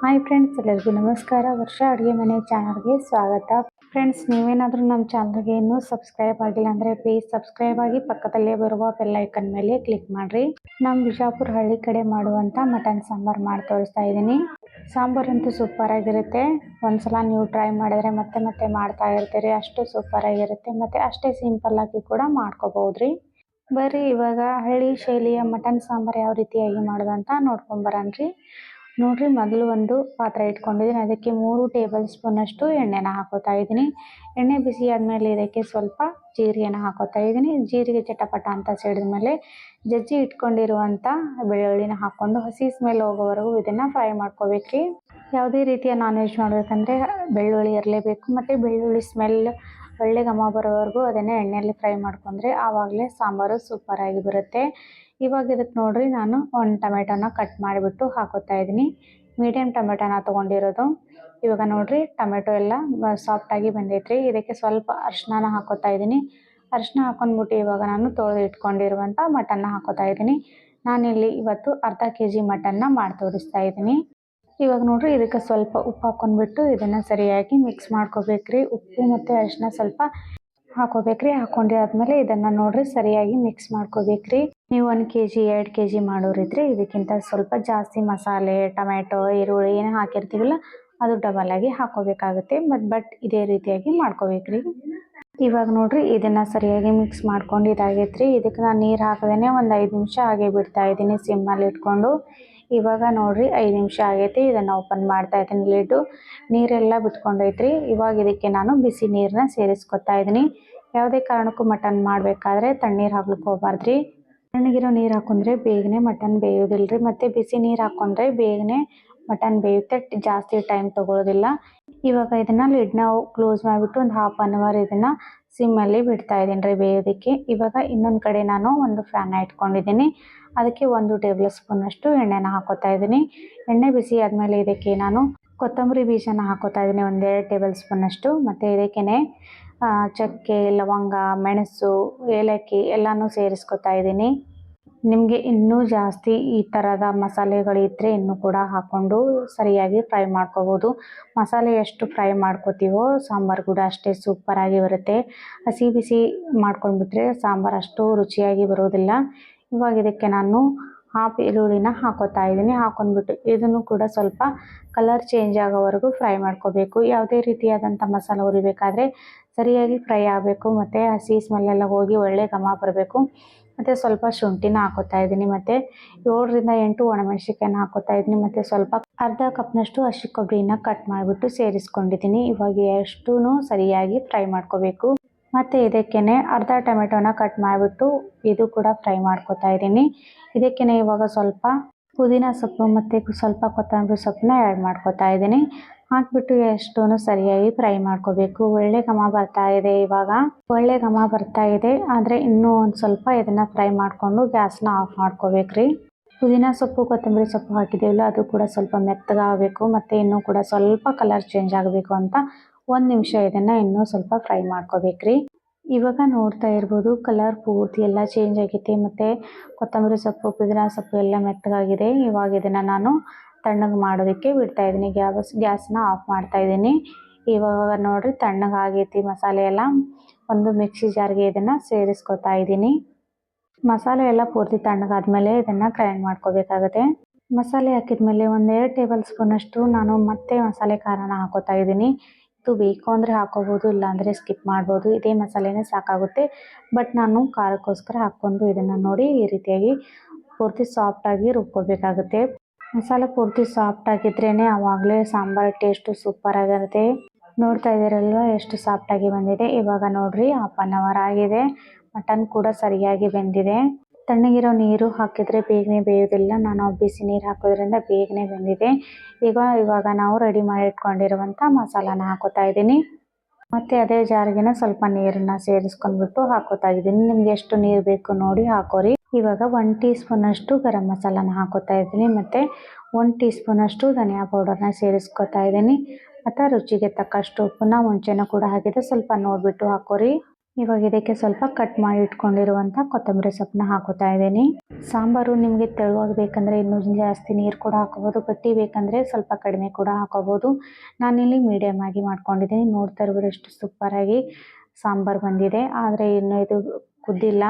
Hi friends ಎಲ್ಲರಿಗೂ ನಮಸ್ಕಾರ. ವರ್ಷ ಅಡುಗೆ ಮನೆ ಚಾನಲ್ಗೆ ಸ್ವಾಗತ. ಫ್ರೆಂಡ್ಸ್ ನೀವೇನಾದರೂ ನಮ್ಮ ಚಾನಲ್ಗೆ ಇನ್ನೂ ಸಬ್ಸ್ಕ್ರೈಬ್ ಆಗಿಲ್ಲ ಅಂದರೆ ಪ್ಲೀಸ್ ಸಬ್ಸ್ಕ್ರೈಬ್ ಆಗಿ ಪಕ್ಕದಲ್ಲೇ ಬರುವ ಬೆಲ್ ಐಕನ್ ಮೇಲೆ ಕ್ಲಿಕ್ ಮಾಡಿರಿ. ನಮ್ಮ ಬಿಜಾಪುರ ಹಳ್ಳಿ ಕಡೆ ಮಾಡುವಂಥ ಮಟನ್ ಸಾಂಬಾರು ಮಾಡಿ ತೋರಿಸ್ತಾ ಇದ್ದೀನಿ. ಸಾಂಬಾರಂತೂ ಸೂಪರ್ ಆಗಿರುತ್ತೆ. ಒಂದ್ಸಲ ನೀವು ಟ್ರೈ ಮಾಡಿದ್ರೆ ಮತ್ತೆ ಮತ್ತೆ ಮಾಡ್ತಾ ಇರ್ತೀರಿ. ಅಷ್ಟು ಸೂಪರ್ ಆಗಿರುತ್ತೆ. ಮತ್ತು ಅಷ್ಟೇ ಸಿಂಪಲ್ ಆಗಿ ಕೂಡ ಮಾಡ್ಕೋಬಹುದು ರೀ ಬರ್ರಿ ಇವಾಗ ಹಳ್ಳಿ ಶೈಲಿಯ ಮಟನ್ ಸಾಂಬಾರು ಯಾವ ರೀತಿಯಾಗಿ ಮಾಡೋದಂತ ನೋಡ್ಕೊಂಬರನ್ರಿ ನೋಡ್ರಿ ಮೊದಲು ಒಂದು ಪಾತ್ರೆ ಇಟ್ಕೊಂಡಿದ್ದೀನಿ. ಅದಕ್ಕೆ ಮೂರು ಟೇಬಲ್ ಸ್ಪೂನ್ ಅಷ್ಟು ಎಣ್ಣೆನ ಹಾಕೋತಾ ಇದ್ದೀನಿ. ಎಣ್ಣೆ ಬಿಸಿ ಆದಮೇಲೆ ಇದಕ್ಕೆ ಸ್ವಲ್ಪ ಜೀರಿಗೆನ ಹಾಕೋತಾ ಇದ್ದೀನಿ. ಜೀರಿಗೆ ಚಟಪಟ ಅಂತ ಸಿಡಿದ ಮೇಲೆ ಜಜ್ಜಿ ಇಟ್ಕೊಂಡಿರುವಂಥ ಬೆಳ್ಳುಳ್ಳಿನ ಹಾಕ್ಕೊಂಡು ಹಸಿ ಸ್ಮೆಲ್ ಹೋಗೋವರೆಗೂ ಇದನ್ನು ಫ್ರೈ ಮಾಡ್ಕೋಬೇಕ್ರಿ ಯಾವುದೇ ರೀತಿಯ ನಾನ್ ವೆಜ್ ಮಾಡಬೇಕಂದ್ರೆ ಬೆಳ್ಳುಳ್ಳಿ ಇರಲೇಬೇಕು ಮತ್ತು ಬೆಳ್ಳುಳ್ಳಿ ಸ್ಮೆಲ್ ಒಳ್ಳೆ ಘಮ ಬರೋವರೆಗೂ ಅದನ್ನು ಎಣ್ಣೆಯಲ್ಲಿ ಫ್ರೈ ಮಾಡ್ಕೊಂಡ್ರೆ ಆವಾಗಲೇ ಸಾಂಬಾರು ಸೂಪರಾಗಿ ಬರುತ್ತೆ. ಇವಾಗ ಇದಕ್ಕೆ ನೋಡ್ರಿ ನಾನು ಒಂದು ಟೊಮೆಟೊನ ಕಟ್ ಮಾಡಿಬಿಟ್ಟು ಹಾಕೋತಾ ಇದ್ದೀನಿ. ಮೀಡಿಯಮ್ ಟೊಮೆಟೊನ ತೊಗೊಂಡಿರೋದು. ಇವಾಗ ನೋಡ್ರಿ ಟೊಮೆಟೊ ಎಲ್ಲ ಸಾಫ್ಟಾಗಿ ಬಂದೈತ್ರಿ. ಇದಕ್ಕೆ ಸ್ವಲ್ಪ ಅರ್ಶಿನ ಹಾಕೋತಾ ಇದ್ದೀನಿ. ಅರ್ಶಿನ ಹಾಕೊಂಡ್ಬಿಟ್ಟು ಇವಾಗ ನಾನು ತೊಳೆದು ಇಟ್ಕೊಂಡಿರುವಂಥ ಮಟನ್ನ ಹಾಕೋತಾ ಇದ್ದೀನಿ. ನಾನಿಲ್ಲಿ ಇವತ್ತು ಅರ್ಧ ಕೆ ಜಿ ಮಟನ್ನ ಮಾಡಿ ತೋರಿಸ್ತಾ ಇದ್ದೀನಿ. ಇವಾಗ ನೋಡ್ರಿ ಇದಕ್ಕೆ ಸ್ವಲ್ಪ ಉಪ್ಪು ಹಾಕೊಂಡ್ಬಿಟ್ಟು ಇದನ್ನು ಸರಿಯಾಗಿ ಮಿಕ್ಸ್ ಮಾಡ್ಕೋಬೇಕ್ರಿ. ಉಪ್ಪು ಮತ್ತು ಅರಿಶಿನ ಸ್ವಲ್ಪ ಹಾಕೋಬೇಕ್ರಿ ಹಾಕೊಂಡಾದ್ಮೇಲೆ ಇದನ್ನು ನೋಡ್ರಿ ಸರಿಯಾಗಿ ಮಿಕ್ಸ್ ಮಾಡ್ಕೋಬೇಕ್ರಿ. ನೀವು ಒಂದು ಕೆ ಜಿ ಎರಡು ಕೆ ಜಿ ಮಾಡೋರಿದ್ರೆ ಇದಕ್ಕಿಂತ ಸ್ವಲ್ಪ ಜಾಸ್ತಿ ಮಸಾಲೆ ಟೊಮೆಟೊ ಈರುಳ್ಳಿ ಏನು ಹಾಕಿರ್ತೀವಲ್ಲ, ಅದು ಡಬಲ್ ಆಗಿ ಹಾಕೋಬೇಕಾಗುತ್ತೆ. ಮತ್ತು ಬಟ್ ಇದೇ ರೀತಿಯಾಗಿ ಮಾಡ್ಕೋಬೇಕ್ರಿ. ಇವಾಗ ನೋಡ್ರಿ, ಇದನ್ನು ಸರಿಯಾಗಿ ಮಿಕ್ಸ್ ಮಾಡ್ಕೊಂಡು ಇದಾಗೈತ್ರಿ. ಇದಕ್ಕೆ ನಾನು ನೀರು ಹಾಕದೇನೆ ಒಂದು ಐದು ನಿಮಿಷ ಹಾಗೆ ಬಿಡ್ತಾ ಇದ್ದೀನಿ ಸಿಮ್ಮಲ್ಲಿ ಇಟ್ಕೊಂಡು. ಇವಾಗ ನೋಡ್ರಿ, ಐದು ನಿಮಿಷ ಆಗೈತಿ, ಇದನ್ನು ಓಪನ್ ಮಾಡ್ತಾ ಇದ್ದೀನಿ ಲಿಡ್ಡು ನೀರೆಲ್ಲ ಬಿಟ್ಕೊಂಡೈತ್ರಿ. ಇವಾಗ ಇದಕ್ಕೆ ನಾನು ಬಿಸಿ ನೀರನ್ನ ಸೇರಿಸ್ಕೊತಾ ಇದ್ದೀನಿ. ಯಾವುದೇ ಕಾರಣಕ್ಕೂ ಮಟನ್ ಮಾಡಬೇಕಾದ್ರೆ ತಣ್ಣೀರು ಹಾಕ್ಲಿಕ್ಕೆ ಹೋಗ್ಬಾರ್ದ್ರಿ. ತಣ್ಣಗಿರೋ ನೀರು ಹಾಕೊಂಡ್ರೆ ಬೇಗನೆ ಮಟನ್ ಬೇಯೋದಿಲ್ಲ ರೀ ಮತ್ತು ಬಿಸಿ ನೀರು ಹಾಕೊಂಡ್ರೆ ಬೇಗನೆ ಮಟನ್ ಬೇಯುತ್ತೆ. ಜಾಸ್ತಿ ಟೈಮ್ ತೊಗೊಳೋದಿಲ್ಲ. ಇವಾಗ ಇದನ್ನು ಲಿಡ್ನ ಕ್ಲೋಸ್ ಮಾಡಿಬಿಟ್ಟು ಒಂದು ಹಾಫ್ ಆನ್ ಅವರ್ ಇದನ್ನು ಸಿಮ್ಮಲ್ಲಿ ಬಿಡ್ತಾ ಇದ್ದೀನಿ ರೀ ಬೇಯೋದಕ್ಕೆ. ಇವಾಗ ಇನ್ನೊಂದು ಕಡೆ ನಾನು ಒಂದು ಫ್ಯಾನ್ ಇಟ್ಕೊಂಡಿದ್ದೀನಿ. ಅದಕ್ಕೆ ಒಂದು ಟೇಬಲ್ ಸ್ಪೂನಷ್ಟು ಎಣ್ಣೆನ ಹಾಕೋತಾ ಇದ್ದೀನಿ. ಎಣ್ಣೆ ಬಿಸಿ ಆದಮೇಲೆ ಇದಕ್ಕೆ ನಾನು ಕೊತ್ತಂಬರಿ ಬೀಜನ ಹಾಕೋತಾ ಇದ್ದೀನಿ. ಒಂದೆರಡು ಟೇಬಲ್ ಸ್ಪೂನಷ್ಟು ಮತ್ತು ಇದಕ್ಕೇ ಚಕ್ಕೆ, ಲವಂಗ, ಮೆಣಸು, ಏಲಕ್ಕಿ ಎಲ್ಲನೂ ಸೇರಿಸ್ಕೊತಾ ಇದ್ದೀನಿ. ನಿಮಗೆ ಇನ್ನೂ ಜಾಸ್ತಿ ಈ ಥರದ ಮಸಾಲೆಗಳಿದ್ದರೆ ಇನ್ನೂ ಕೂಡ ಹಾಕ್ಕೊಂಡು ಸರಿಯಾಗಿ ಫ್ರೈ ಮಾಡ್ಕೋಬೋದು. ಮಸಾಲೆ ಎಷ್ಟು ಫ್ರೈ ಮಾಡ್ಕೋತೀವೋ ಸಾಂಬಾರು ಕೂಡ ಅಷ್ಟೇ ಸೂಪರಾಗಿ ಬರುತ್ತೆ. ಹಸಿ ಬಿಸಿ ಮಾಡ್ಕೊಂಡ್ಬಿಟ್ರೆ ಸಾಂಬಾರು ಅಷ್ಟು ರುಚಿಯಾಗಿ ಬರೋದಿಲ್ಲ. ಇವಾಗ ಇದಕ್ಕೆ ನಾನು ಹಾಫ್ ಈರುಳ್ಳಿನ ಹಾಕೋತಾ ಇದ್ದೀನಿ. ಹಾಕೊಂಡ್ಬಿಟ್ಟು ಇದನ್ನು ಕೂಡ ಸ್ವಲ್ಪ ಕಲರ್ ಚೇಂಜ್ ಆಗೋವರೆಗೂ ಫ್ರೈ ಮಾಡ್ಕೋಬೇಕು. ಯಾವುದೇ ರೀತಿಯಾದಂಥ ಮಸಾಲೆ ಹುರಿಬೇಕಾದ್ರೆ ಸರಿಯಾಗಿ ಫ್ರೈ ಆಗಬೇಕು. ಮತ್ತು ಹಸಿ ಸ್ಮೆಲ್ಲೆಲ್ಲ ಹೋಗಿ ಒಳ್ಳೆ ಘಮ ಬರಬೇಕು. ಮತ್ತು ಸ್ವಲ್ಪ ಶುಂಠಿನ ಹಾಕೋತಾ ಇದ್ದೀನಿ, ಮತ್ತು ಏಳರಿಂದ ಎಂಟು ಒಣಮೆಣಸಿಕಾಯಿನ ಹಾಕೋತಾ ಇದ್ದೀನಿ, ಮತ್ತು ಸ್ವಲ್ಪ ಅರ್ಧ ಕಪ್ನಷ್ಟು ಹಸಿ ಕೊಬ್ಬರಿನ ಕಟ್ ಮಾಡಿಬಿಟ್ಟು ಸೇರಿಸ್ಕೊಂಡಿದ್ದೀನಿ. ಇವಾಗ ಎಷ್ಟೂ ಸರಿಯಾಗಿ ಫ್ರೈ ಮಾಡ್ಕೋಬೇಕು. ಮತ್ತು ಇದಕ್ಕೇ ಅರ್ಧ ಟೊಮೆಟೊನ ಕಟ್ ಮಾಡಿಬಿಟ್ಟು ಇದು ಕೂಡ ಫ್ರೈ ಮಾಡ್ಕೋತಾ ಇದ್ದೀನಿ. ಇದಕ್ಕೇ ಇವಾಗ ಸ್ವಲ್ಪ ಪುದೀನ ಸೊಪ್ಪು ಮತ್ತು ಸ್ವಲ್ಪ ಕೊತ್ತಂಬರಿ ಸೊಪ್ಪನ್ನ ಆ್ಯಡ್ ಮಾಡ್ಕೋತಾ ಇದ್ದೀನಿ. ಹಾಕ್ಬಿಟ್ಟು ಎಷ್ಟು ಸರಿಯಾಗಿ ಫ್ರೈ ಮಾಡ್ಕೋಬೇಕು. ಒಳ್ಳೆ ಘಮ ಬರ್ತಾ ಇದೆ ಇವಾಗ. ಒಳ್ಳೆ ಘಮ ಬರ್ತಾ ಇದೆ. ಆದರೆ ಇನ್ನೂ ಒಂದು ಸ್ವಲ್ಪ ಇದನ್ನು ಫ್ರೈ ಮಾಡಿಕೊಂಡು ಗ್ಯಾಸ್ನ ಆಫ್ ಮಾಡ್ಕೋಬೇಕ್ರಿ. ಪುದೀನ ಸೊಪ್ಪು, ಕೊತ್ತಂಬರಿ ಸೊಪ್ಪು ಹಾಕಿದ್ದೀವಲ್ಲ, ಅದು ಕೂಡ ಸ್ವಲ್ಪ ಮೆತ್ತಗಾಗಬೇಕು ಮತ್ತು ಇನ್ನೂ ಕೂಡ ಸ್ವಲ್ಪ ಕಲರ್ ಚೇಂಜ್ ಆಗಬೇಕು ಅಂತ ಒಂದು ನಿಮಿಷ ಇದನ್ನು ಇನ್ನೂ ಸ್ವಲ್ಪ ಫ್ರೈ ಮಾಡ್ಕೋಬೇಕ್ರಿ. ಇವಾಗ ನೋಡ್ತಾ ಇರ್ಬೋದು ಕಲರ್ ಪೂರ್ತಿ ಎಲ್ಲ ಚೇಂಜ್ ಆಗೈತೆ, ಮತ್ತು ಕೊತ್ತಂಬರಿ ಸೊಪ್ಪು, ಪುದೀನ ಸೊಪ್ಪು ಎಲ್ಲ ಮೆತ್ತಗಾಗಿದೆ. ಇವಾಗ ಇದನ್ನು ನಾನು ತಣ್ಣಗೆ ಮಾಡೋದಕ್ಕೆ ಬಿಡ್ತಾ ಇದ್ದೀನಿ. ಗ್ಯಾಸ್, ಗ್ಯಾಸ್ನ ಆಫ್ ಮಾಡ್ತಾ ಇದ್ದೀನಿ. ಇವಾಗ ನೋಡಿರಿ ತಣ್ಣಗಾಗೈತಿ ಮಸಾಲೆ ಎಲ್ಲ. ಒಂದು ಮಿಕ್ಸಿ ಜಾರ್ಗೆ ಇದನ್ನು ಸೇರಿಸ್ಕೊತಾ ಇದ್ದೀನಿ. ಮಸಾಲೆ ಎಲ್ಲ ಪೂರ್ತಿ ತಣ್ಣಗಾದ್ಮೇಲೆ ಇದನ್ನು ಗ್ರೈಂಡ್ ಮಾಡ್ಕೋಬೇಕಾಗುತ್ತೆ. ಮಸಾಲೆ ಹಾಕಿದ್ಮೇಲೆ ಒಂದೆರಡು ಟೇಬಲ್ ಸ್ಪೂನಷ್ಟು ನಾನು ಮತ್ತೆ ಮಸಾಲೆ ಖಾರನ ಹಾಕೋತಾ ಇದ್ದೀನಿ. ಇದು ಬೇಕು ಅಂದರೆ ಹಾಕೋಬೋದು, ಇಲ್ಲಾಂದರೆ ಸ್ಕಿಪ್ ಮಾಡ್ಬೋದು. ಇದೇ ಮಸಾಲೆನೇ ಸಾಕಾಗುತ್ತೆ. ಬಟ್ ನಾನು ಖಾರಕ್ಕೋಸ್ಕರ ಹಾಕ್ಕೊಂಡು ಇದನ್ನು ನೋಡಿ ಈ ರೀತಿಯಾಗಿ ಪೂರ್ತಿ ಸಾಫ್ಟಾಗಿ ರುಬ್ಕೋಬೇಕಾಗುತ್ತೆ. ಮಸಾಲೆ ಪೂರ್ತಿ ಸಾಫ್ಟ್ ಆಗಿದ್ರೇ ಆವಾಗಲೇ ಸಾಂಬಾರು ಟೇಸ್ಟು ಸೂಪರ್ ಆಗಿರುತ್ತೆ. ನೋಡ್ತಾ ಇದ್ದೀರಲ್ವ, ಎಷ್ಟು ಸಾಫ್ಟಾಗಿ ಬಂದಿದೆ. ಇವಾಗ ನೋಡ್ರಿ ಹಾಫ್ ಆನ್ ಅವರ್ ಆಗಿದೆ. ಮಟನ್ ಕೂಡ ಸರಿಯಾಗಿ ಬೆಂದಿದೆ. ತಣ್ಣಗಿರೋ ನೀರು ಹಾಕಿದರೆ ಬೇಗನೆ ಬೇಯೋದಿಲ್ಲ ನಾನು ಬಿಸಿ ನೀರು ಹಾಕೋದ್ರಿಂದ ಬೇಗನೆ ಬೆಂದಿದೆ. ಈಗ, ಇವಾಗ ನಾವು ರೆಡಿ ಮಾಡಿ ಇಟ್ಕೊಂಡಿರುವಂಥ ಮಸಾಲಾನ ಹಾಕೋತಾ ಇದ್ದೀನಿ. ಮತ್ತು ಅದೇ ಜಾರಿಗೆನ ಸ್ವಲ್ಪ ನೀರನ್ನ ಸೇರಿಸ್ಕೊಂಡ್ಬಿಟ್ಟು ಹಾಕೋತಾ ಇದ್ದೀನಿ. ನಿಮ್ಗೆ ಎಷ್ಟು ನೀರು ಬೇಕು ನೋಡಿ ಹಾಕೋರಿ. ಇವಾಗ ಒನ್ ಟೀ ಸ್ಪೂನಷ್ಟು ಗರಂ ಮಸಾಲಾನ ಹಾಕೋತಾ ಇದ್ದೀನಿ. ಮತ್ತು ಒನ್ ಟೀ ಸ್ಪೂನಷ್ಟು ಧನಿಯಾ ಪೌಡರ್ನ ಸೇರಿಸ್ಕೊತಾ ಇದ್ದೀನಿ. ಮತ್ತು ರುಚಿಗೆ ತಕ್ಕಷ್ಟು ಉಪ್ಪನ್ನ ಮುಂಚೆನೂ ಕೂಡ ಹಾಕಿದ್ರೆ ಸ್ವಲ್ಪ ನೋಡಿಬಿಟ್ಟು ಹಾಕೋರಿ. ಇವಾಗ ಇದಕ್ಕೆ ಸ್ವಲ್ಪ ಕಟ್ ಮಾಡಿ ಇಟ್ಕೊಂಡಿರುವಂಥ ಕೊತ್ತಂಬರಿ ಸೊಪ್ಪನ್ನ ಹಾಕೋತಾ ಇದ್ದೀನಿ. ಸಾಂಬಾರು ನಿಮಗೆ ತೆಳುವಾಗಿ ಬೇಕಂದರೆ ಇನ್ನೂ ಜಾಸ್ತಿ ನೀರು ಕೂಡ ಹಾಕೋಬೋದು, ಗಟ್ಟಿ ಬೇಕಂದರೆ ಸ್ವಲ್ಪ ಕಡಿಮೆ ಕೂಡ ಹಾಕೋಬೋದು. ನಾನಿಲ್ಲಿ ಮೀಡಿಯಮ್ ಆಗಿ ಮಾಡ್ಕೊಂಡಿದ್ದೀನಿ. ನೋಡ್ತಾ ಇರ್ಬೋದು ಎಷ್ಟು ಸೂಪರಾಗಿ ಸಾಂಬಾರು ಬಂದಿದೆ. ಆದರೆ ಇನ್ನು ಇದು ಕುದ್ದಿಲ್ಲ.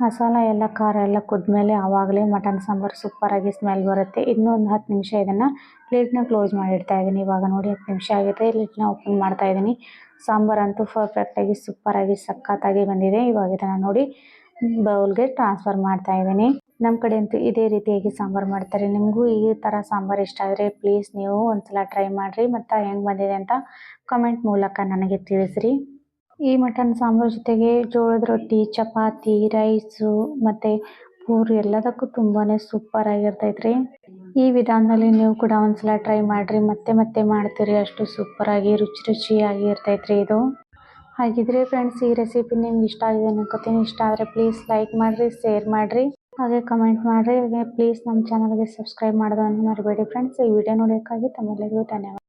ಮಸಾಲ ಎಲ್ಲ, ಖಾರ ಎಲ್ಲ ಕುದ್ಮೇಲೆ ಆವಾಗಲೇ ಮಟನ್ ಸಾಂಬಾರು ಸೂಪರಾಗಿ ಸ್ಮೆಲ್ ಬರುತ್ತೆ. ಇನ್ನೊಂದು ಹತ್ತು ನಿಮಿಷ ಇದನ್ನು ಪ್ಲೇಟ್ನ ಕ್ಲೋಸ್ ಮಾಡಿ ಇಡ್ತಾ ಇದ್ದೀನಿ. ಇವಾಗ ನೋಡಿ ಹತ್ತು ನಿಮಿಷ ಆಗಿದೆ. ಲಿಡ್ನ ಓಪನ್ ಮಾಡ್ತಾ ಇದ್ದೀನಿ. ಸಾಂಬಾರಂತೂ ಪರ್ಫೆಕ್ಟಾಗಿ ಸೂಪರಾಗಿ ಸಖತ್ತಾಗಿ ಬಂದಿದೆ. ಇವಾಗ ಇದನ್ನು ನೋಡಿ ಬೌಲ್ಗೆ ಟ್ರಾನ್ಸ್ಫರ್ ಮಾಡ್ತಾ ಇದ್ದೀನಿ. ನಮ್ಮ ಕಡೆ ಅಂತೂ ಇದೇ ರೀತಿಯಾಗಿ ಸಾಂಬಾರು ಮಾಡ್ತಾರೆ. ನಿಮಗೂ ಈ ಥರ ಸಾಂಬಾರು ಇಷ್ಟ ಆದರೆ ಪ್ಲೀಸ್ ನೀವು ಒಂದ್ಸಲ ಟ್ರೈ ಮಾಡಿರಿ. ಮತ್ತು ಹೆಂಗೆ ಬಂದಿದೆ ಅಂತ ಕಮೆಂಟ್ ಮೂಲಕ ನನಗೆ ತಿಳಿಸ್ರಿ. ಈ ಮಟನ್ ಸಾಂಬಾರ್ ಜೊತೆಗೆ ಜೋಳದ ರೊಟ್ಟಿ, ಚಪಾತಿ ರೈಸು ಮತ್ತು ಪೂರಿ ಎಲ್ಲದಕ್ಕೂ ತುಂಬಾ ಸೂಪರ್ ಆಗಿರ್ತೈತೆ ರೀ ಈ ವಿಧಾನದಲ್ಲಿ ನೀವು ಕೂಡ ಒಂದ್ಸಲ ಟ್ರೈ ಮಾಡಿರಿ. ಮತ್ತೆ ಮತ್ತೆ ಮಾಡ್ತೀರಿ. ಅಷ್ಟು ಸೂಪರಾಗಿ ರುಚಿ ರುಚಿಯಾಗಿ ಇರ್ತೈತೆ ರೀ ಇದು. ಹಾಗಿದ್ರೆ ಫ್ರೆಂಡ್ಸ್ ಈ ರೆಸಿಪಿ ನಿಮ್ಗೆ ಇಷ್ಟ ಆಗಿದೆ ಅನ್ಕೋತೀನಿ. ಇಷ್ಟ ಆದರೆ ಪ್ಲೀಸ್ ಲೈಕ್ ಮಾಡಿರಿ ಶೇರ್ ಮಾಡಿರಿ. ಹಾಗೆ ಕಮೆಂಟ್ ಮಾಡಿರಿ. ಹಾಗೆ ಪ್ಲೀಸ್ ನಮ್ಮ ಚಾನಲ್ಗೆ ಸಬ್ಸ್ಕ್ರೈಬ್ ಮಾಡೋದನ್ನು ಮರಿಬೇಡಿ ಫ್ರೆಂಡ್ಸ್ ಈ ವಿಡಿಯೋ ನೋಡೋಕ್ಕಾಗಿ ತಮ್ಮೆಲ್ಲರಿಗೂ ಧನ್ಯವಾದ.